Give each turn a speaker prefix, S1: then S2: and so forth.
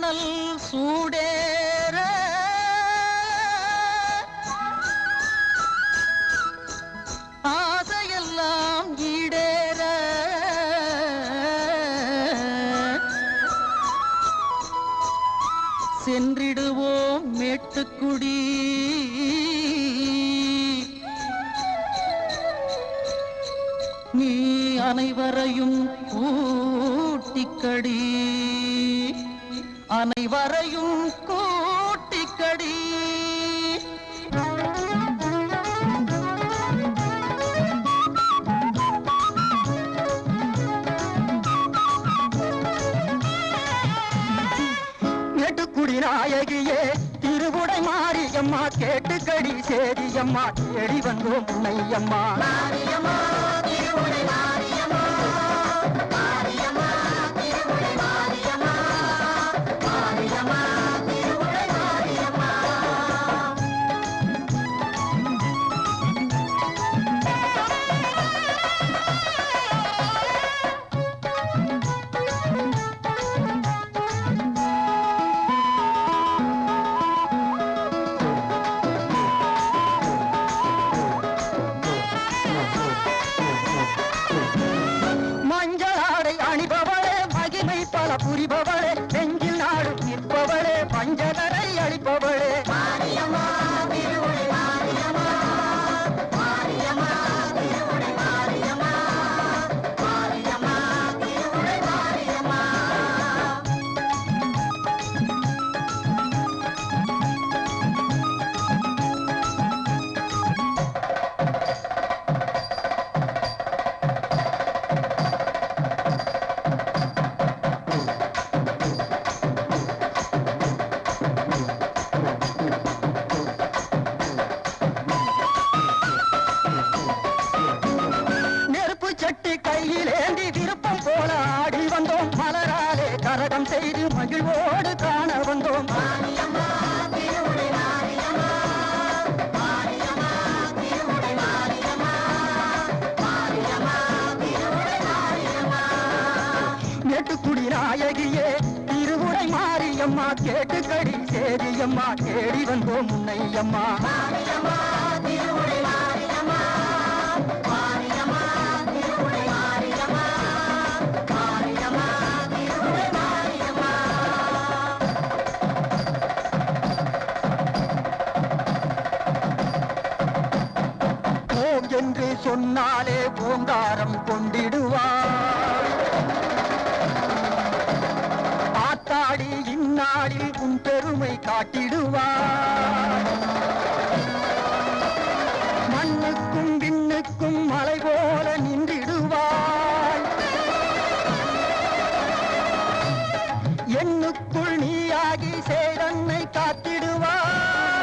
S1: மணல் சூடேற. ஆசையெல்லாம் ஈடேற. சென்றிடுவோம் மேட்டுக்குடி. நீ அனைவரையும் கூட்டிக்கடி அனைவரையும் கூட்டிக்கடி. மேட்டுக்குடி நாயகியே திருவுடை மாரியம்மா கேட்டுக்கடி சேரியம்மா தேடி வந்தோம் முன்னையம்மா மஞ்சள் ஆடை கரகம் செய்து மகிழ்வோடு காண வந்தோம். மேட்டுக்குடி நாயகியே திருவுடை மாரியம்மா கேட்டுக்கடி சேரியம்மா தேடி வந்தோம் முன்னையம்மா முன்னாலே பூங்காரம் கொண்டிடுவார். ஆத்தாடி இந்நாளில் உன் பெருமை காட்டிடுவார். மண்ணுக்கும் விண்ணுக்கும் மலை போல நின்றிடுவாய். என்னுக்குள் நீயாகி சேரன்னை காத்திடுவாய்.